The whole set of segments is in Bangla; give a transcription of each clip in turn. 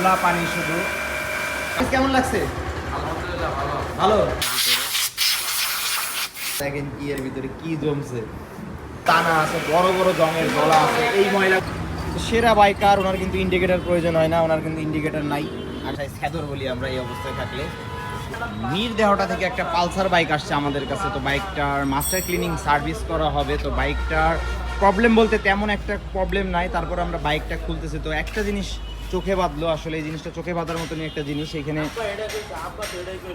খোলা পানি শুধু। কেমন লাগছে? ভালো। দেখেন কি এর ভিতরে কি জমছে। টানা আছে বড় বড় জমের গলা আছে এই ময়লা। সেরা বাইকার ওনার কিন্তু ইন্ডিকেটর প্রয়োজন হয় না ওনার কিন্তু ইন্ডিকেটর নাই। আর তাই স্যাদর বলি আমরা এই অবস্থায় থাকলে। মির দেহটা থেকে একটা পালসার বাইক আসছে আমাদের কাছে তো বাইকটার মাস্টার ক্লিনিং সার্ভিস করা হবে। তো বাইকটার প্রবলেম বলতে তেমন একটা প্রবলেম নাই তারপর আমরা বাইকটা খুলতেছি। তো একটা জিনিস চোখে বাঁধলো, আসলে এই জিনিসটা চোখে বাঁধার মতনই একটা জিনিস। এইখানে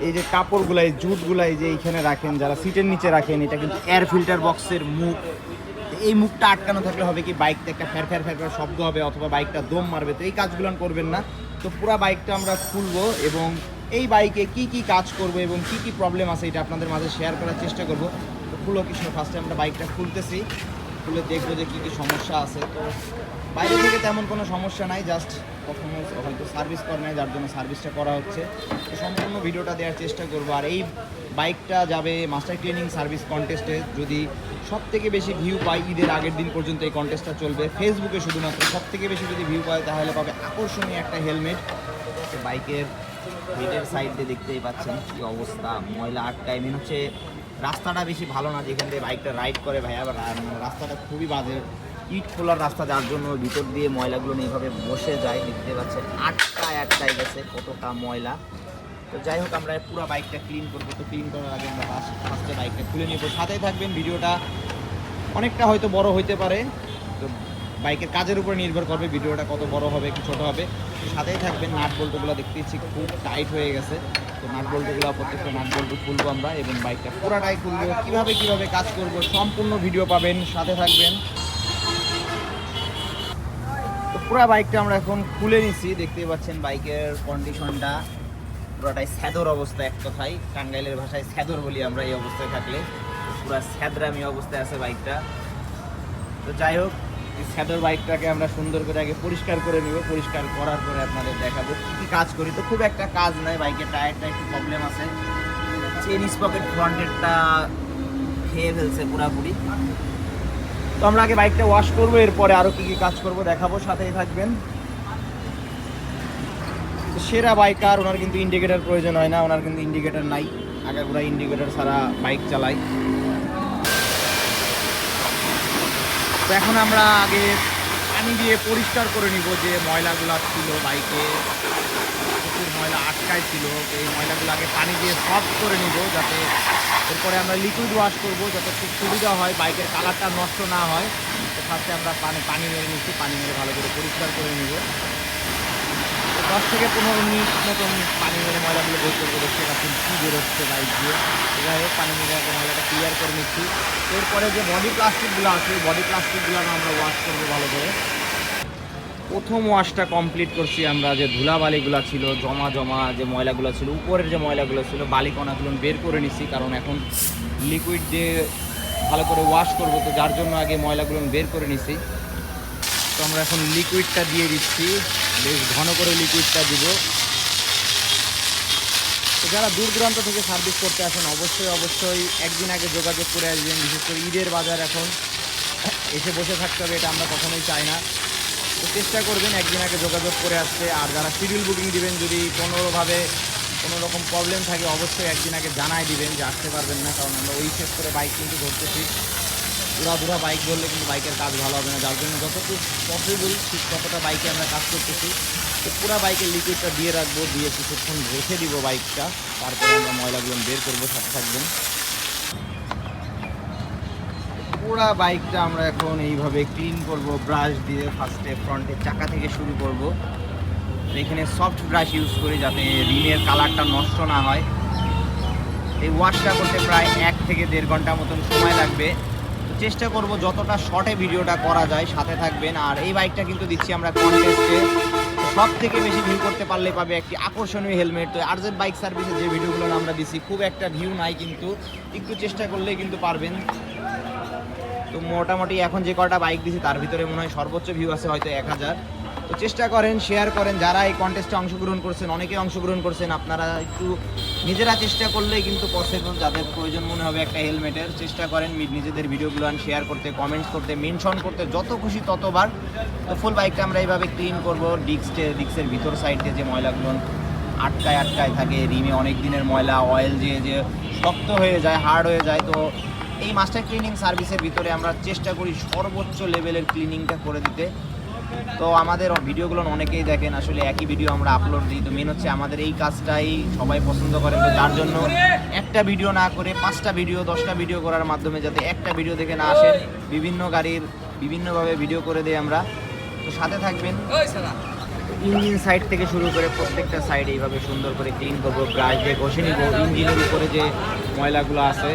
এই যে কাপড়গুলা, এই জুটগুলা যে এইখানে রাখেন, যারা সিটের নিচে রাখেন, এটা কিন্তু এয়ার ফিল্টার বক্সের মুখ। এই মুখটা আটকানো থাকলে হবে কি, বাইকটা একটা ফ্যার ফ্যার ফ্যার ফ্যার শব্দ হবে অথবা বাইকটা দম মারবে, তো এই কাজগুলো করবেন না। তো পুরো বাইকটা আমরা খুলবো এবং এই বাইকে কি কি কাজ করব এবং কি কি প্রবলেম আছে এটা আপনাদের মাঝে শেয়ার করার চেষ্টা করব। তো খুলো কৃষ্ণ ফার্স্টে আমরা বাইকটা খুলতেছি, খুলে দেখব যে কী কী সমস্যা আছে। তো বাইরে থেকে তেমন কোনো সমস্যা নাই জাস্ট কখনো হয়তো সার্ভিস করে নাই, যার জন্য সার্ভিসটা করা হচ্ছে। তো সম্পূর্ণ ভিডিওটা দেওয়ার চেষ্টা করব। আর এই বাইকটা যাবে মাস্টার ট্রেনিং সার্ভিস কন্টেস্টে যদি সব থেকে বেশি ভিউ পাই ঈদের আগের দিন পর্যন্ত এই কন্টেস্টটা চলবে। ফেসবুকে শুধুমাত্র সব থেকে বেশি যদি ভিউ পায়, তাহলে পাবে আকর্ষণীয় একটা হেলমেট বাইকের হেডের সাইড দিয়ে দেখতেই পাচ্ছেন কী অবস্থা। ময়লা আটকায়। মেন হচ্ছে রাস্তাটা বেশি ভালো না, যেখান দিয়ে বাইকটা রাইড করে ভাই আবার রাস্তাটা খুবই বাজে। ইট খোলার রাস্তা যার জন্য ভিতর দিয়ে ময়লাগুলো এইভাবে বসে যায়। দেখতে পাচ্ছেন আটকায় আটকায় গেছে কতটা ময়লা। তো যাই হোক, আমরা পুরো বাইকটা ক্লিন করব। তো ক্লিন করার আগে আমরা ফার্স্টে বাইকটা খুলে নিব। সাথেই থাকবেন, ভিডিওটা অনেকটা হয়তো বড় হইতে পারে। তো বাইকের কাজের উপরে নির্ভর করবে ভিডিওটা কত বড় হবে, কি ছোটো হবে। সাথেই থাকবেন, নাট বল্টুগুলো দেখতে ইচ্ছি খুব টাইট হয়ে গেছে। তো নাট বল্টুগুলো, প্রত্যেকটা নাট বল্টু খুলবো আমরা এবং বাইকটা পুরাটাই খুলবো। কীভাবে কীভাবে কাজ করব, সম্পূর্ণ ভিডিও পাবেন। সাথে থাকবেন। তো পুরো বাইকটা আমরা এখন খুলে নিছি, দেখতেই পাচ্ছেন বাইকের কন্ডিশনটা পুরোটাই স্যাদর অবস্থা এক কথায়। টাঙ্গাইলের ভাষায় স্যাদর বলি আমরা এই অবস্থায় থাকলে। পুরো স্যাদরামি অবস্থায় আছে বাইকটা। তো যাই হোক, এই স্যাদর বাইকটাকে আমরা সুন্দর করে আগে পরিষ্কার করে নিব। পরিষ্কার করার পরে আপনাদের দেখাবো কী কী কাজ করি। তো খুব একটা কাজ নাই, বাইকের টায়ারটা একটু প্রবলেম আছে। চেন স্পকেট ফ্রন্টেরটা খেয়ে ফেলছে পুরাপুরি। তো আমরা আগে বাইকটা ওয়াশ করব, এরপরে আরও কী কী কাজ করব দেখাবো, সাথেই থাকবেন। সেরা বাইকার ওনার কিন্তু ইন্ডিকেটার প্রয়োজন হয় না, ওনার কিন্তু ইন্ডিকেটার নাই। আগে আগাগোড়া ইন্ডিকেটার ছাড়া বাইক চালাই। তো এখন আমরা আগে পানি দিয়ে পরিষ্কার করে নিব যে ময়লাগুলো ছিল বাইকে। ময়লা আটকায় ছিল এই ময়লাগুলো আগে পানি দিয়ে সফট করে নিব যাতে এরপরে আমরা লিকুইড ওয়াশ করব যাতে খুব সুবিধা হয়, বাইকের কালারটা নষ্ট না হয়। তো ফার্স্টে আমরা পানি পানি মেরে নিচ্ছি, পানি মেরে ভালো করে পরিষ্কার করে নিব। দশ থেকে পনেরো মিনিট মতন পানি মেরে ময়লাগুলো বের করব, দেখতে পাচ্ছেন কী বেরোচ্ছে বাইক দিয়ে। যাই হোক, পানি মেরে ময়লাটা ক্লিয়ার করে নিচ্ছি। এরপরে যে বডি প্লাস্টিকগুলো আছে বডি প্লাস্টিকগুলো আমরা ওয়াশ করব ভালো করে। প্রথম ওয়াশটা কমপ্লিট করছি আমরা, যে ধুলাবালিগুলো ছিল, জমা জমা যে ময়লাগুলো ছিল, উপরের যে ময়লাগুলো ছিল, বালিকণাগুলো বের করে নিছি, কারণ এখন লিকুইড দিয়ে ভালো করে ওয়াশ করব তো যার জন্য আগে ময়লাগুলো বের করে নিছি। তো আমরা এখন লিকুইডটা দিয়ে দিচ্ছি, বেশ ঘন করে লিকুইডটা দিব। তো যারা দূর দূরান্ত থেকে সার্ভিস করতে আসেন, অবশ্যই অবশ্যই একদিন আগে যোগাযোগ করে আসবেন, বিশেষ করে ঈদের বাজার এখন। এসে বসে থাকতে হবে, এটা আমরা কখনোই চাই না। তো চেষ্টা করবেন, একদিন আগে যোগাযোগ করে আসতে। আর যারা শিডিউল বুকিং দিবেন, যদি কোনোভাবে কোনো রকম প্রবলেম থাকে, অবশ্যই একদিন আগে জানাই দিবেন যে আসতে পারবেন না, কারণ আমরা ওই শেষ করে বাইক কিন্তু ধরতেছি। পুরা বাইক ধরলে কিন্তু বাইকের কাজ ভালো হবে না, যার জন্য যতটুকু পসিবল ঠিক ততটা বাইকে আমরা কাজ করতেছি। তো পুরা বাইকের লিকুইডটা দিয়ে রাখব, দিয়ে কিছুক্ষণ রেখে দিব বাইকটা তারপরে আমরা ময়লাগুলো বের করব, সাথে থাকবেন। পুরা বাইকটা আমরা এখন এইভাবে ক্লিন করব ব্রাশ দিয়ে ফার্স্টে ফ্রন্টের চাকা থেকে শুরু করব। এখানে সফট ব্রাশ ইউজ করি যাতে রিমের কালারটা নষ্ট না হয়। এই ওয়াশটা করতে প্রায় এক থেকে দেড় ঘণ্টা মতন সময় লাগবে। চেষ্টা করব যতটা শর্টে ভিডিওটা করা যায়, সাথে থাকবেন। আর এই বাইকটা কিন্তু দিচ্ছি আমরা কন্টেস্টে সব থেকে বেশি ভিউ করতে পারলে পাবে একটি আকর্ষণীয় হেলমেট তো আরজেড বাইক সার্ভিসে যে ভিডিওগুলো আমরা দিছি খুব একটা ভিউ নাই কিন্তু, একটু চেষ্টা করলেই কিন্তু পারবেন। তো মোটামুটি এখন যে কটা বাইক দিছি, তার ভিতরে মনে হয় সর্বোচ্চ ভিউ আছে হয়তো এক হাজার। তো চেষ্টা করেন শেয়ার করেন, যারা এই কন্টেস্টে অংশগ্রহণ করছেন, অনেকে অংশগ্রহণ করছেন, আপনারা একটু নিজেরা চেষ্টা করলেই কিন্তু পসিবল যাদের প্রয়োজন মনে হবে একটা হেলমেটের, চেষ্টা করেন নিজেদের ভিডিওগুলো আন শেয়ার করতে কমেন্টস করতে মেনশন করতে, যত খুশি ততবার। তো ফুল বাইকটা আমরা এইভাবে ক্লিন করব ডিস্কটে ডিস্কের ভিতর সাইডে যে ময়লাগুলো আটকায় আটকায় থাকে, রিমে অনেক দিনের ময়লা অয়েল যে যে শক্ত হয়ে যায় হার্ড হয়ে যায়, তো এই মাস্টার ক্লিনিং সার্ভিসের ভিতরে আমরা চেষ্টা করি সর্বোচ্চ লেভেলের ক্লিনিংটা করে দিতে। তো আমাদের ভিডিওগুলো অনেকেই দেখেন আসলে একই ভিডিও আমরা আপলোড দিই। তো মেন হচ্ছে আমাদের এই কাজটাই সবাই পছন্দ করেন। তো যার জন্য একটা ভিডিও না করে পাঁচটা ভিডিও দশটা ভিডিও করার মাধ্যমে যাতে একটা ভিডিও দেখে না আসেন বিভিন্ন গাড়ির বিভিন্নভাবে ভিডিও করে দিই আমরা। তো সাথে থাকবেন। ইঞ্জিন সাইড থেকে শুরু করে প্রত্যেকটা সাইড এইভাবে সুন্দর করে ক্লিন করব ব্রাশ দিয়ে ঘষে নিব ইঞ্জিনের উপরে যে ময়লাগুলো আছে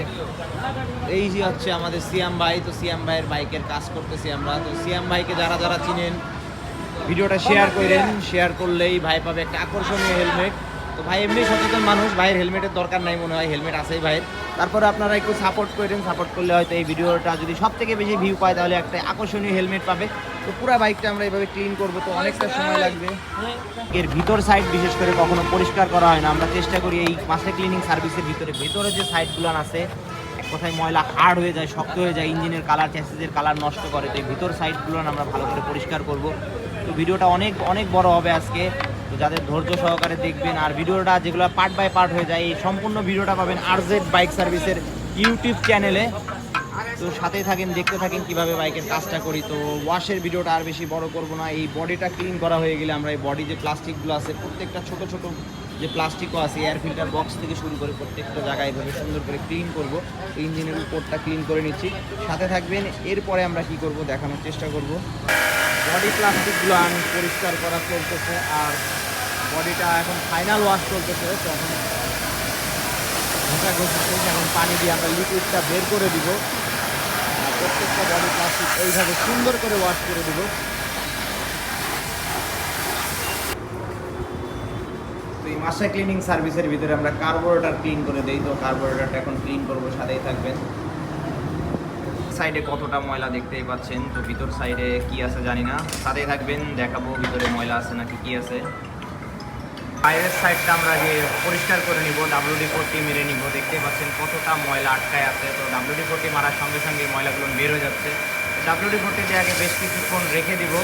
এই যে হচ্ছে আমাদের সিয়াম ভাই, তো সিয়াম ভাইয়ের বাইকের কাজ করতেছি আমরা। তো সিয়াম ভাইকে যারা যারা চিনেন, ভিডিওটা শেয়ার করেন। শেয়ার করলেই ভাই পাবে একটা আকর্ষণীয় হেলমেট তো ভাই এমনি সচেতন মানুষ, ভাইয়ের হেলমেটের দরকার নাই মনে হয় হেলমেট আছেই ভাইয়ের। তারপরে আপনারা একটু সাপোর্ট করেন। সাপোর্ট করলে হয়তো এই ভিডিওটা যদি সব থেকে বেশি ভিউ পায়, তাহলে একটা আকর্ষণীয় হেলমেট পাবে। তো পুরো বাইকটা আমরা এইভাবে ক্লিন করব, তো অনেকটা সময় লাগবে। এর ভিতর সাইড বিশেষ করে কখনো পরিষ্কার করা হয় না। আমরা চেষ্টা করি এই মাস্টার ক্লিনিং সার্ভিসের ভিতরে। ভেতরে যে সাইডগুলো আছে কথায় ময়লা হার্ড হয়ে যায়, শক্ত হয়ে যায়, ইঞ্জিনের কালার চ্যাসিসের কালার নষ্ট করে তো এই ভিতর সাইডগুলো আমরা ভালো করে পরিষ্কার করব। তো ভিডিওটা অনেক অনেক বড় হবে আজকে। তো যাদের ধৈর্য সহকারে দেখবেন, আর ভিডিওটা যেগুলো পার্ট বাই পার্ট হয়ে যায়, এই সম্পূর্ণ ভিডিওটা পাবেন আরজেড বাইক সার্ভিসের ইউটিউব চ্যানেলে তো সাথেই থাকেন, দেখতে থাকেন কীভাবে বাইকের কাজটা করি। তো ওয়াশের ভিডিওটা আর বেশি বড় করব না। এই বডিটা ক্লিন করা হয়ে গেলে আমরা এই বডি যে প্লাস্টিকগুলো আছে, প্রত্যেকটা ছোট ছোট যে প্লাস্টিকও আছে এয়ার ফিল্টার বক্স থেকে শুরু করে প্রত্যেকটা জায়গায় এভাবে সুন্দর করে ক্লিন করব। ইঞ্জিনের উপরটা ক্লিন করে নিচ্ছি। সাথে থাকবেন, এরপরে আমরা কি করব দেখানোর চেষ্টা করব। বডি প্লাস্টিকগুলো আমি পরিষ্কার করা চলতেছে আর বডিটা এখন ফাইনাল ওয়াশ চলতেছে তখন এখন পানি দিয়ে আমরা লিকুইডটা বের করে দিব। প্রত্যেকটা বডি প্লাস্টিক এইভাবে সুন্দর করে ওয়াশ করে দিব। এই মাসা ক্লিনিং সার্ভিসের ভিতরে আমরা কার্বোরেটর ক্লিন করে দেই, তো কার্বোরেটরটা এখন ক্লিন করব, সাথেই থাকবেন। সাইডে কতটা ময়লা দেখতেই পাচ্ছেন, তো ভিতর সাইডে কি আছে জানি না। সাথেই থাকবেন, দেখাবো ভিতরে ময়লা আছে নাকি কি আছে। বাইরের সাইডটা আমরা যে পরিষ্কার করে নিব ডাব্লিউডি ফোরটি মেরে নিব দেখতে পাচ্ছেন কতটা ময়লা আটকায় আছে। তো ডাব্লিউডি ফোরটি মারার সঙ্গে সঙ্গে ময়লাগুলো বের হয়ে যাচ্ছে। ডাব্লিউডি ফোরটিতে আগে বেশ কিছুক্ষণ রেখে দিব,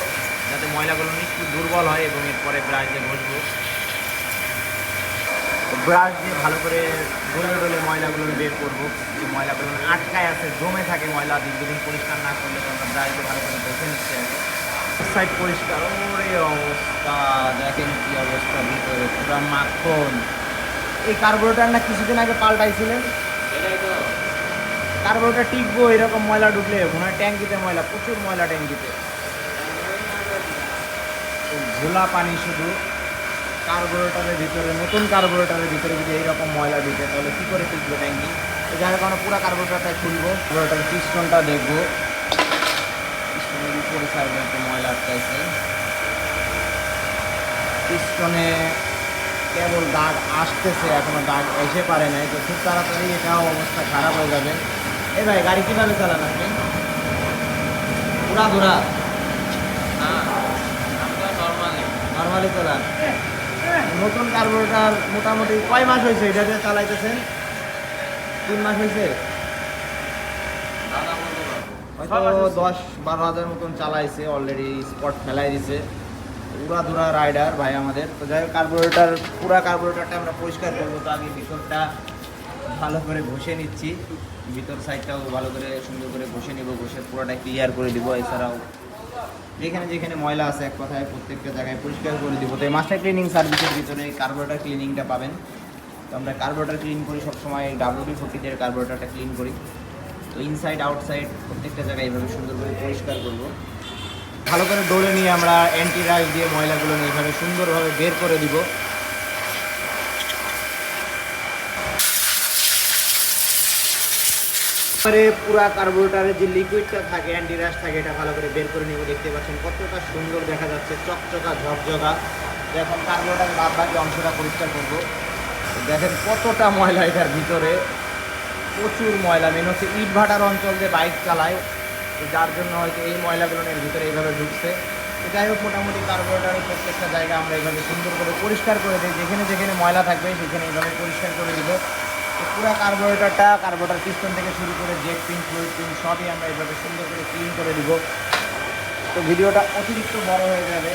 যাতে ময়লাগুলো একটু দুর্বল হয় এবং এরপরে ব্রাশ দিয়ে ঘষবো। ব্রাশ দিয়ে ভালো করে ডলে ডলে ময়লাগুলো বের করব। যে ময়লাগুলো আটকায় আছে জমে থাকে ময়লা দীর্ঘদিন পরিষ্কার না করলে তো আমরা ব্রাশ দিয়ে ভালো করে ঘষে নিচ্ছি সাইড পরিষ্কার ওরে অবস্থা দেখেন কি অবস্থা ভিতরে পুরো মাখন। এই কার্বোরেটার না কিছুদিন আগে পাল্টাইছিলেন কার্বোরেটার টিকবো এরকম ময়লা ঢুকলে মনে হয় ট্যাঙ্কিতে ময়লা প্রচুর ময়লা ট্যাঙ্কিতে। ঝোলা পানি শুধু। কার্বোরেটারের ভিতরে, নতুন কার্বোরেটারের ভিতরে যদি এইরকম ময়লা ঢুকে তাহলে কী করে টিকবে ট্যাঙ্কি তো যার কারণে পুরো কার্বোরেটারটা খুলবো। কার্বোরেটারের পিস্টনটা দেখব। পিস্টনের উপরে সাইডে একটু ময়লা আটকাইছে। পিস্টনে কেবল দাগ আসতেছে, এখনও দাগ এসে পারে নাই। তো খুব তাড়াতাড়ি এটাও অবস্থা খারাপ হয়ে যাবে। এ ভাই, গাড়ি কীভাবে চালান আপনি? পুরা ধরা নর্মালি চালান? নতুন কার্বোরেটার মোটামুটি কয় মাস হয়েছে এটা দিয়ে চালাইতেছেন? তিন মাস হয়েছে? হয়তো দশ বারো হাজার মতন চালাইছে অলরেডি স্পট ফেলাই দিছে। উড়া ধুরা রাইডার ভাই আমাদের। তো যাই হোক কার্বোরেটার পুরা কার্বোরেটারটা আমরা পরিষ্কার করব। তো আগে ভিতরটা ভালো করে ঘষে নিচ্ছি। ভিতর সাইডটাও ভালো করে সুন্দর করে ঘষে নিব ঘষে পুরোটা ক্লিয়ার করে দিব। এছাড়াও যেখানে যেখানে ময়লা আছে, এক কথায় প্রত্যেকটা জায়গায় পরিষ্কার করে দিব। তো এই মাস্টার ক্লিনিং সার্ভিসের ভিতরে কার্বোরেটার ক্লিনিংটা পাবেন। তো আমরা কার্বোরেটার ক্লিন করি সবসময় ডাব্লুবি ফোর্টিতে কার্বোরেটারটা ক্লিন করি। তো ইনসাইড আউটসাইড প্রত্যেকটা জায়গায় এইভাবে সুন্দর করে পরিষ্কার করব। ভালো করে ডোলে নিয়ে আমরা অ্যান্টি রাশ দিয়ে ময়লাগুলো নিয়ে এইভাবে সুন্দরভাবে বের করে দিব। এবারে পুরা কার্বোরেটারের যে লিকুইডটা থাকে অ্যান্টি রাশ থাকে, এটা ভালো করে বের করে নিব দেখতে পাচ্ছেন। কতটা সুন্দর দেখা যাচ্ছে, চকচকা, ঝকঝকা। এখন কার্বোরেটার বাদ বাকি অংশটা পরিষ্কার করব। দেখেন কতটা ময়লা এটার ভিতরে। প্রচুর ময়লা। মেন হচ্ছে ইট ভাটার অঞ্চল যে বাইক চালায় যার জন্য হয়তো এই ময়লাগুলো এর ভিতরে এইভাবে ঢুকছে। যাই হোক, মোটামুটি কার্বোরেটারের প্রত্যেকটা জায়গা আমরা এইভাবে সুন্দর করে পরিষ্কার করে দিই। যেখানে যেখানে ময়লা থাকবে, সেখানে এইভাবে পরিষ্কার করে দিব। পুরো কার্বোরেটারটা, কার্বোরেটার পিস্টন থেকে শুরু করে জেট পিন ফ্লুইড পিন সবই আমরা এইভাবে সুন্দর করে ক্লিন করে দিব তো ভিডিওটা অতিরিক্ত বড় হয়ে যাবে।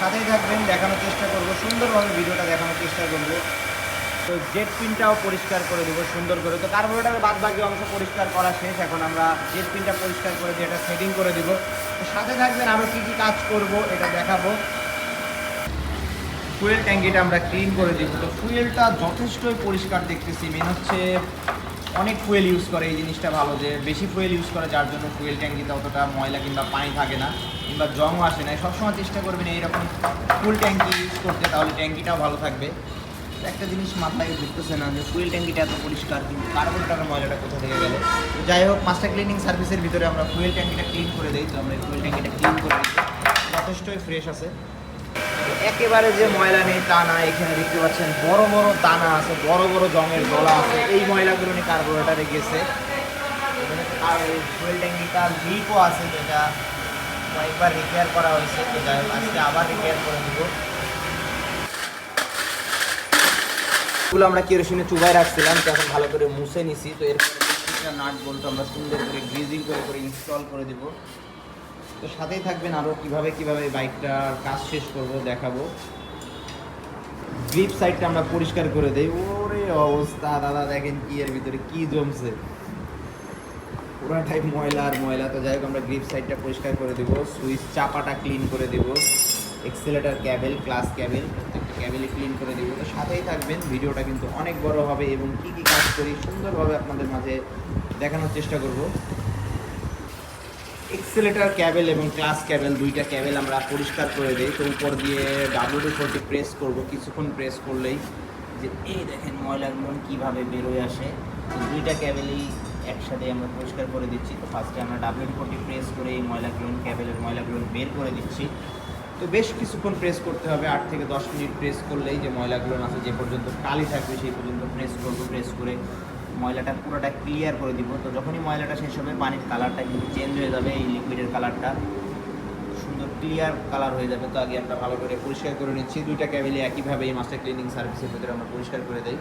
সাথেই থাকবেন, দেখানোর চেষ্টা করব, সুন্দরভাবে ভিডিওটা দেখানোর চেষ্টা করব। তো জেট পিনটাও পরিষ্কার করে দেবো সুন্দর করে। তো কার্বোরেটারের বাদ বাকি অংশ পরিষ্কার করা শেষ। এখন আমরা জেট পিনটা পরিষ্কার করে দিয়ে এটা সেটিং করে দিব তো সাথে থাকবেন আরও কী কী কাজ করব, এটা দেখাবো। ফুয়েল ট্যাঙ্কিটা আমরা ক্লিন করে দিব তো ফুয়েলটা যথেষ্টই পরিষ্কার দেখতেছি। মেন হচ্ছে অনেক ফুয়েল ইউজ করে এই জিনিসটা ভালো যে বেশি ফুয়েল ইউজ করে যার জন্য ফুয়েল ট্যাঙ্কিতে অতটা ময়লা কিংবা পানি থাকে না কিংবা জংও আসে না। সবসময় চেষ্টা করবেন এইরকম ফুল ট্যাঙ্কি ইউজ করতে, তাহলে ট্যাঙ্কিটাও ভালো থাকবে। একটা জিনিস মাথায় ঢুকতেছে না যে ফুয়েল ট্যাঙ্কিটা এত পরিষ্কার, কিন্তু কার্বনটার ময়লাটা কোথা থেকে গেল? যাই হোক মাস্টার ক্লিনিং সার্ভিসের ভিতরে আমরা ফুয়েল ট্যাঙ্কিটা ক্লিন করে দিই। তো আমরা ফুয়েল ট্যাঙ্কিটা ক্লিন করে দিই যথেষ্টই ফ্রেশ আছে। একেবারে যে ময়লা নেই তা না, এখানে দেখতে পাচ্ছেন বড় বড় দানা আছে, বড় বড় জঙের গলা আছে। এই ময়লাগুলো নিয়ে কার্বোরেটারে গেছে। আর ফুয়েল ট্যাঙ্কিটা আছে যেটা কয়েকবার রিপেয়ার করা হয়েছে। আজকে আবার রিপেয়ার করে দিব এগুলো আমরা কেরোসিনে চুবাই রাখছিলাম, তো ভালো করে মুছে নিছি। তো এরপরে নাট বল্টু আমরা সুন্দর করে গ্রিজিং করে করে ইনস্টল করে দিব। তো সাথেই থাকবেন আরও কীভাবে কীভাবে বাইকটার কাজ শেষ করব দেখাবো। গ্রিপ সাইডটা আমরা পরিষ্কার করে দেই। ওরে অবস্থা, দাদা দেখেন কি এর ভিতরে কি জমছে। পুরাটাই ময়লা আর ময়লা। তো যাই হোক, আমরা গ্রিপ সাইডটা পরিষ্কার করে দেবো। সুইচ চাপাটা ক্লিন করে দেব। এক্সেলেটার ক্যাবেল ক্লাস ক্যাবেল প্রত্যেকটা ক্যাবেলই ক্লিন করে দেবো। তো সাথেই থাকবেন। ভিডিওটা কিন্তু অনেক বড় হবে এবং কি কি কাজ করি সুন্দরভাবে আপনাদের মাঝে দেখানোর চেষ্টা করব। এক্সেলেটার ক্যাবেল এবং ক্লাস ক্যাবেল দুইটা ক্যাবেল আমরা পরিষ্কার করে দিই। তো উপর দিয়ে ডাব্লিউডি ফোরটি প্রেস করব, কিছুক্ষণ প্রেস করলেই যে এই দেখেন ময়লাগুলো কীভাবে বেরোয় আসে। তো দুইটা ক্যাবেলই একসাথে আমরা পরিষ্কার করে দিচ্ছি। তো ফার্স্টে আমরা ডাব্লিউডি ফোরটি প্রেস করে এই ময়লাগুলো ক্যাবেলের ময়লাগুলো বের করে দিচ্ছি। তো বেশ কিছুক্ষণ প্রেস করতে হবে, আট থেকে দশ মিনিট প্রেস করলেই যে ময়লাগুলো আছে, যে পর্যন্ত কালি থাকবে সেই পর্যন্ত প্রেস করব প্রেস করে ময়লাটা পুরোটা ক্লিয়ার করে দিব। তো যখনই ময়লাটা শেষ হবে, পানির কালারটা কিন্তু চেঞ্জ হয়ে যাবে, এই লিকুইডের কালারটা সুন্দর ক্লিয়ার কালার হয়ে যাবে। তো আগে আমরা ভালো করে পরিষ্কার করে নিচ্ছি। দুইটা ক্যাবেলে একইভাবে এই মাস্টার ক্লিনিং সার্ভিসের ভিতরে আমরা পরিষ্কার করে দিই।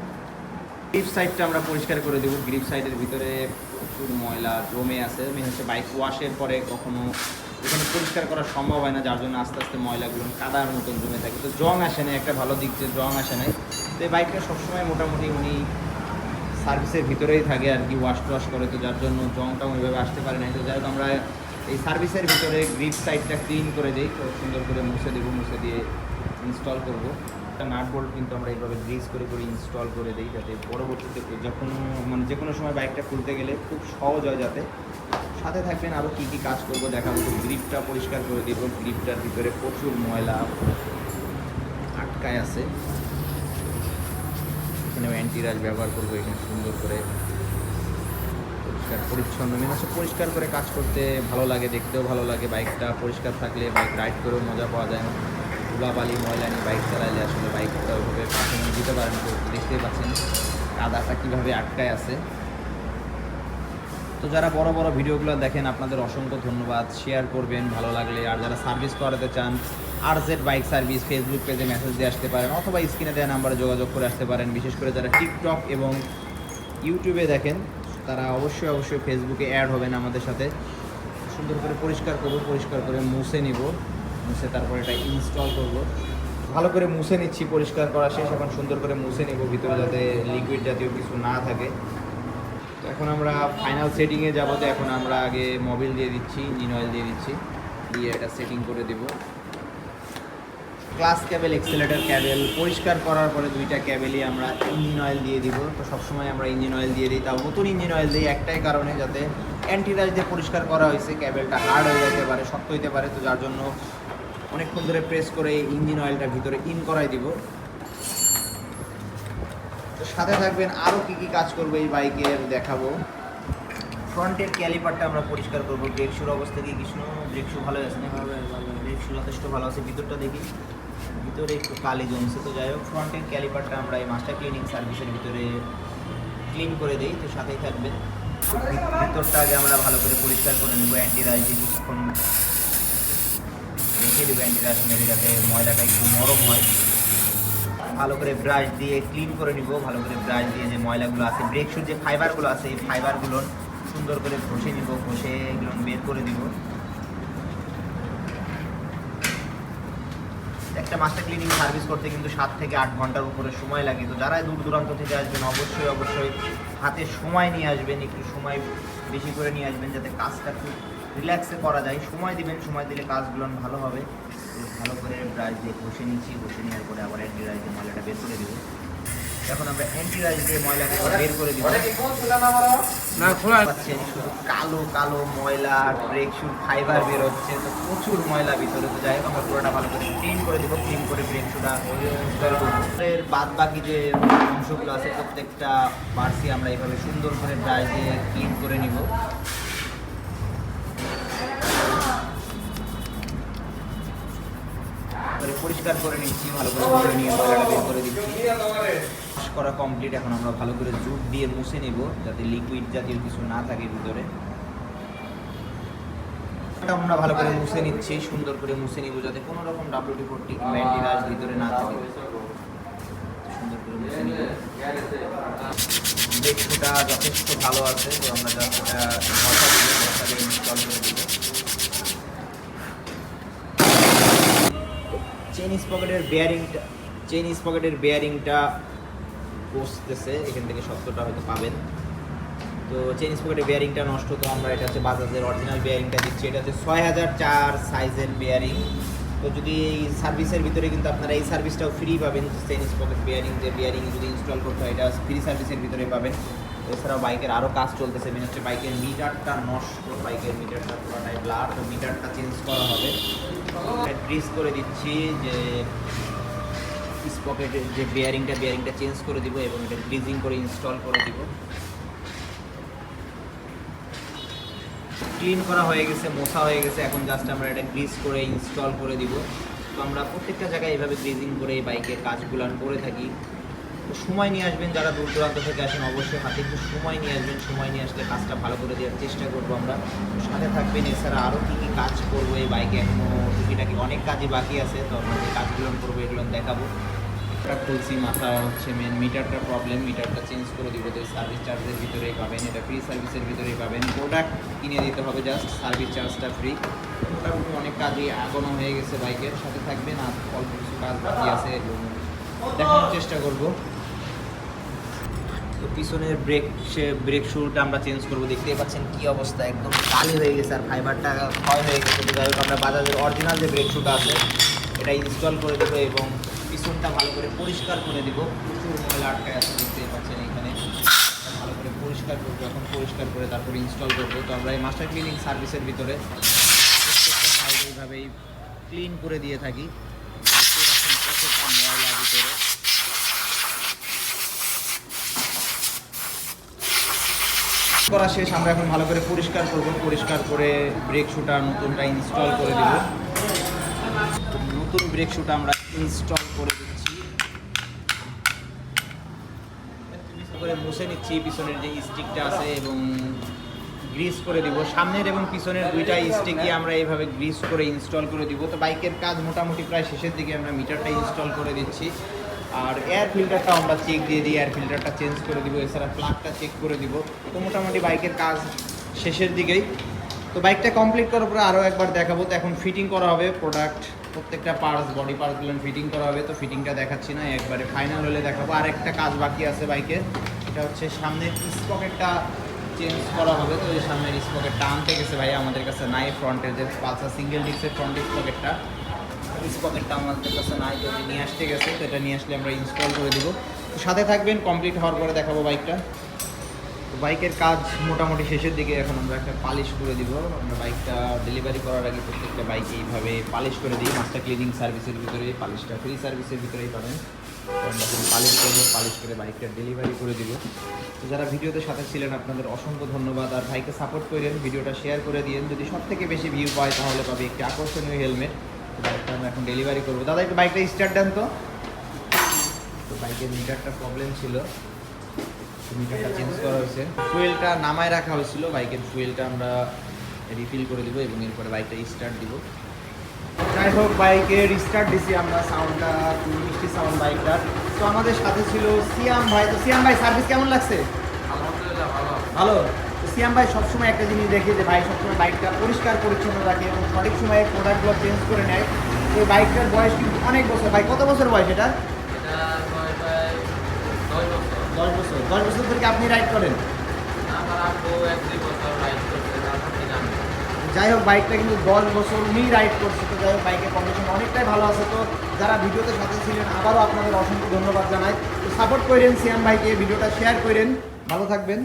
গ্রিপ সাইডটা আমরা পরিষ্কার করে দেবো। গ্রিপ সাইডের ভিতরে প্রচুর ময়লা জমে আছে। মেন হচ্ছে বাইক ওয়াশের পরে কখনো এখানে পরিষ্কার করা সম্ভব হয় না, যার জন্য আস্তে আস্তে ময়লাগুলো কাদার মতন জমে থাকে। তো জং আসে না একটা ভালো দিক যে জং আসে নাই। তো এই বাইকটা সবসময় মোটামুটি উনি সার্ভিসের ভিতরেই থাকে আর কি ওয়াশ টোয়াশ করে তো যার জন্য জংটা ওইভাবে আসতে পারে না তো যাই আমরা এই সার্ভিসের ভিতরে গ্রিপ সাইডটা ক্লিন করে দিই। তো সুন্দর করে মুছে দেবো, মুছে দিয়ে ইনস্টল করব। একটা নাট বোল্ট কিন্তু আমরা এইভাবে গ্রিস করে করে ইনস্টল করে দিই যাতে পরবর্তীতে যখন মানে যে কোনো সময় বাইকটা খুলতে গেলে খুব সহজ হয় যাতে। সাথে থাকবেন আরও কী কী কাজ করব দেখাবো। গ্রিপটা পরিষ্কার করে দেবো। গ্রিপটার ভিতরে প্রচুর ময়লা আটকায় আছে। এখানেও অ্যান্টিরাজ ব্যবহার করব এখানে সুন্দর করে। পরিষ্কার, পরিচ্ছন্ন, মেন হচ্ছে পরিষ্কার করে কাজ করতে ভালো লাগে, দেখতেও ভালো লাগে। বাইকটা পরিষ্কার থাকলে বাইক রাইড করেও মজা পাওয়া যায় না। ধুলাবালি, ময়লা নিয়ে বাইক চালাইলে আসলে বাইকটা ওইভাবে পারফরমেন্স দিতে পারেন তো দেখতেই পাচ্ছেন। কাদাটা কীভাবে আটকায় আছে। তো যারা বড় বড় ভিডিওগুলো দেখেন, আপনাদের অসংখ্য ধন্যবাদ। শেয়ার করবেন, ভালো লাগলে। আর যারা সার্ভিস করাতে চান R Z bike service Facebook পেজে মেসেজ দিয়ে আসতে পারেন অথবা স্ক্রিনে দেওয়া নাম্বারে যোগাযোগ করে আসতে পারেন। বিশেষ করে যারা টিকটক এবং ইউটিউবে দেখেন, তারা অবশ্যই অবশ্যই ফেসবুকে অ্যাড হবেন আমাদের সাথে। সুন্দর করে পরিষ্কার করব, পরিষ্কার করে মুছে নিব। মুছে তারপর এটা ইনস্টল করব। ভালো করে মুছে নিচ্ছি, পরিষ্কার করা শেষ। এখন সুন্দর করে মুছে নিব ভিতরে যাতে লিকুইড জাতীয় কিছু না থাকে। তো এখন আমরা ফাইনাল সেটিংয়ে যাব তো এখন আমরা আগে মোবিল দিয়ে দিচ্ছি ইঞ্জিন অয়েল দিয়ে দিচ্ছি, দিয়ে এটা সেটিং করে দিব। ক্লাস ক্যাবেল এক্সেলেটার ক্যাবেল পরিষ্কার করার পরে দুইটা ক্যাবেলই আমরা ইঞ্জিন অয়েল দিয়ে দিব। তো সবসময় আমরা ইঞ্জিন অয়েল দিয়ে দিই, তাও নতুন ইঞ্জিন অয়েল দিই একটাই কারণে যাতে অ্যান্টিরাজ দিয়ে পরিষ্কার করা হয়েছে ক্যাবেলটা হার্ড হয়ে যেতে পারে, শক্ত হইতে পারে, তো যার জন্য অনেকক্ষণ ধরে প্রেস করে ইঞ্জিন অয়েলটা ভিতরে ইন করাই দিব। সাথে থাকবেন আরও কী কী কাজ করব এই বাইকের দেখাবো। ফ্রন্টের ক্যালিপারটা আমরা পরিষ্কার করব ব্রেক শুর অবস্থা কি কৃষ্ণ? ব্রেক শু ভালো আছে না? ব্রেক শু যথেষ্ট ভালো আছে, ভিতরটা দেখি। ভিতরে একটু কালি জমছে, তো যাই হোক ফ্রন্টের ক্যালিপারটা আমরা এই মাস্টার ক্লিনিং সার্ভিসের ভিতরে ক্লিন করে দিই, তো সাথেই থাকবেন। ভিতরটা আগে আমরা ভালো করে পরিষ্কার করে নেব অ্যান্টি রাইজ কিছুক্ষণ রেখে দেবো অ্যান্টিরাস মেখে যাতে ময়লাটা একটু নরম হয়। ভালো করে ব্রাশ দিয়ে ক্লিন করে নিব, ভালো করে ব্রাশ দিয়ে যে ময়লাগুলো আছে ব্রেক শুর যে ফাইবারগুলো আছে, এই ফাইবারগুলো সুন্দর করে ঘষে নিব, ঘষে এগুলো বের করে দিব। একটা মাস্টার ক্লিনিং সার্ভিস করতে কিন্তু সাত থেকে আট ঘণ্টার উপরে সময় লাগে। তো যারা দূর দূরান্ত থেকে আসবেন, অবশ্যই অবশ্যই হাতে সময় নিয়ে আসবেন, একটু সময় বেশি করে নিয়ে আসবেন যাতে কাজটা খুব রিল্যাক্সে করা যায়। সময় দিবেন, সময় দিলে কাজগুলো ভালো হবে। ভালো করে ব্রাশ দিয়ে ঘষে নিচ্ছি, ঘষে নেওয়ার পরে আবার অ্যান্টি দিয়ে বের করে দেবো। এখন আমরা অ্যান্টি রাইস দিয়ে ময়লাটা বের করে দিব। না খোলা পাচ্ছেন শুধু কালো কালো ময়লা ব্রেক শুর ফাইবার বের হচ্ছে তো প্রচুর ময়লা ভিতরে। তো যাই আমরা পুরোটা ভালো করে ক্লিন করে দিব। ক্লিন করে ব্রেক শুটা ইনস্টল করব। এর বাদ বাকি যে অংশগুলো আছে প্রত্যেকটা পার্সি আমরা এইভাবে সুন্দর করে ব্রাশ দিয়ে ক্লিন করে নিব। পরিষ্কার করে নিচ্ছি ভালো করে ধুয়ে নিয়ে ময়লাটা বের করে দিচ্ছি করা কমপ্লিট এখন আমরা ভালো করে জুট দিয়ে মুছে নেব যাতে লিকুইড জাতীয় কিছু না থাকে ভিতরে আমরা ভালো করে মুছে নিচ্ছি সুন্দর করে মুছে নিব যাতে কোনো রকম ডাব্লিউটি ফোরটি ম্যান্টিরাজ ভিতরে না থাকে সুন্দর করে মুছে নিব দেখছোটা যথেষ্ট ভালো আছে আমরা দিয়ে ইনস্টল করে দিব চেন পকেটের বেয়ারিংটা চেন পকেটের বেয়ারিংটা বসতেছে। এখান থেকে সত্যটা হয়তো পাবেন। তো চেন পকেটের বেয়ারিংটা নষ্ট তো আমরা, এটা হচ্ছে বাজাজের অরিজিনাল বেয়ারিংটা দিচ্ছি। এটা হচ্ছে ছয় হাজার চার সাইজের বেয়ারিং তো যদি এই সার্ভিসের ভিতরে কিন্তু আপনারা এই সার্ভিসটাও ফ্রি পাবেন। চেন স্পকেট বেয়ারিং যে বেয়ারিং যদি ইনস্টল করতে হয়, এটা ফ্রি সার্ভিসের ভিতরে পাবেন। এছাড়াও বাইকের আরও কাজ চলতেছে মেন হচ্ছে বাইকের মিটারটা নষ্ট, বাইকের মিটারটা পুরোটাই ব্লার, তো মিটারটা চেঞ্জ করা হবে। গ্রিস করে দিচ্ছি যে স্পকেটের যে বেয়ারিংটা বেয়ারিংটা চেঞ্জ করে দিব এবং এটা গ্রিজিং করে ইনস্টল করে দিব। ক্লিন করা হয়ে গেছে, মোছা হয়ে গেছে, এখন জাস্ট আমরা এটা গ্রিস করে ইনস্টল করে দিব। তো আমরা প্রত্যেকটা জায়গায় এভাবে গ্রিজিং করে এই বাইকের কাজগুলো করে থাকি। সময় নিয়ে আসবেন, যারা দূর দূরান্ত থেকে আসেন অবশ্যই হাতে একটু সময় নিয়ে আসবেন, সময় নিয়ে আসলে কাজটা ভালো করে দেওয়ার চেষ্টা করব আমরা। সাথে থাকবেন, এছাড়া আরও কী কী কাজ করব এই বাইকে এখনও টুকিটাকি অনেক কাজই বাকি আছে, তো আমরা যে কাজগুলো করব, এগুলো দেখাবো। এটা খুলছি, মাথা হচ্ছে মেন মিটারটা প্রবলেম মিটারটা চেঞ্জ করে দিব, তো সার্ভিস চার্জের ভিতরেই পাবেন, এটা ফ্রি সার্ভিসের ভিতরেই পাবেন। প্রোডাক্ট কিনে দিতে হবে জাস্ট সার্ভিস চার্জটা ফ্রি মোটামুটি অনেক কাজই এখনও হয়ে গেছে বাইকের সাথে থাকবেন, আর অল্প কিছু কাজ বাকি আছে দেখানোর চেষ্টা করব। পিছনের ব্রেক সে ব্রেক শুরুটা আমরা চেঞ্জ করব। দেখতেই পাচ্ছেন কি অবস্থা, একদম কালি হয়ে গেছে আর ফাইবারটা ক্ষয় হয়ে গেছে। যাই হোক, আমরা বাজাজের অরিজিনাল যে ব্রেক শুটা আছে এটা ইনস্টল করে দেবো এবং পিছনটা ভালো করে পরিষ্কার করে দেবো। প্রচুর ময়লা আটকায় আছে, দেখতেই পাচ্ছেন এখানে। ভালো করে পরিষ্কার করব, এখন পরিষ্কার করে তারপরে ইনস্টল করব। তো আমরা এই মাস্টার ক্লিনিং সার্ভিসের ভিতরে প্রত্যেকটা সাইড এইভাবেই ক্লিন করে দিয়ে থাকি দেখতেই পাচ্ছেন কতটা ময়লা ভিতরে করা শেষ, আমরা এখন ভালো করে পরিষ্কার করব, পরিষ্কার করে ব্রেক শুটা নতুনটা ইনস্টল করে দিব। নতুন ব্রেক শুটা আমরা ইনস্টল করে দিচ্ছি। করে মুছে নিচ্ছি, পিছনের যে স্টিকটা আছে এবং গ্রিস করে দিব। সামনের এবং পিছনের দুইটা স্টিকই আমরা এইভাবে গ্রিস করে ইনস্টল করে দিব। তো বাইকের কাজ মোটামুটি প্রায় শেষের দিকে আমরা মিটারটা ইনস্টল করে দিচ্ছি। আর এয়ার ফিল্টারটা আমরা চেক দিয়ে দিই এয়ার ফিল্টারটা চেঞ্জ করে দিব, এছাড়া প্লাগটা চেক করে দিব। তো মোটামুটি বাইকের কাজ শেষের দিকেই। তো বাইকটা কমপ্লিট করার পরে আরও একবার দেখাবো। তো এখন ফিটিং করা হবে প্রোডাক্ট প্রত্যেকটা পার্টস বডি পার্টসগুলো ফিটিং করা হবে। তো ফিটিংটা দেখাচ্ছি না, একবারে ফাইনাল হলে দেখাবো। আর একটা কাজ বাকি আছে বাইকের এটা হচ্ছে সামনের স্পকেটটা চেঞ্জ করা হবে। তো এই সামনের স্পকেটটা আনতে গেছে ভাই আমাদের কাছে নাই ফ্রন্টের যে পালসার সিঙ্গেল ডিস্কের ফ্রন্ট স্পকেটটা স্পকেটটা আমাদের কাছে নাই, তো নিয়ে আসতে গেছে, তো এটা নিয়ে আসলে আমরা ইনস্টল করে দিব। তো সাথে থাকবেন কমপ্লিট হওয়ার পরে দেখাবো বাইকটা বাইকের কাজ মোটামুটি শেষের দিকে এখন আমরা একটা পালিশ করে দিব। আমরা বাইকটা ডেলিভারি করার আগে প্রত্যেকটা বাইকে এইভাবে পালিশ করে দিই। মাস্টার ক্লিনিং সার্ভিসের ভিতরে পালিশটা ফ্রি সার্ভিসের ভিতরেই পাবেন। আমরা পালিশ করব পালিশ করে বাইকটা ডেলিভারি করে দিব। তো যারা ভিডিওতে সাথে ছিলেন, আপনাদের অসংখ্য ধন্যবাদ। আর ভাইকে সাপোর্ট করেন, ভিডিওটা শেয়ার করে দিন যদি সব থেকে বেশি ভিউ পায়, তাহলে পাবে একটি আকর্ষণীয় হেলমেট আমরা এখন ডেলিভারি করব। দাদা একটু বাইকটা স্টার্ট দেন তো। তো বাইকের মিটারটা প্রবলেম ছিল। মিটারটা চেঞ্জ করা হয়েছে। ফুয়েলটা নামায় রাখা হয়েছিল। বাইকের ফুয়েলটা আমরা রিফিল করে দিব এবং এরপরে বাইকটা স্টার্ট দিব। যাই হোক বাইকে রিস্টার্ট দিছি আমরা সাউন্ডটা মিষ্টি সাউন্ড বাইকটার তো আমাদের সাথে ছিল সিয়াম ভাই। তো সিয়াম ভাই সার্ভিস কেমন লাগছে? ভালো। সিয়াম ভাই সবসময় একটা জিনিস দেখি যে ভাই। সবসময় বাইকটা পরিষ্কার পরিচ্ছন্ন রাখে এবং সঠিক সময়ে প্রোডাক্টগুলো চেঞ্জ করে নেয়। এই বাইকটার বয়স কিন্তু অনেক বছর। ভাই কত বছর বয়স এটা? দশ বছর। দশ বছর থেকে আপনি রাইড করেন? যাই হোক বাইকটা কিন্তু দশ বছর উনি রাইড করছে। তো যাই হোক বাইকের কন্ডিশন অনেকটাই ভালো আছে। তো যারা ভিডিওতে সাথে ছিলেন আবারও আপনাদের অসংখ্য ধন্যবাদ জানাই। তো সাপোর্ট করেন সিয়াম ভাইকে ভিডিওটা শেয়ার করেন। ভালো থাকবেন।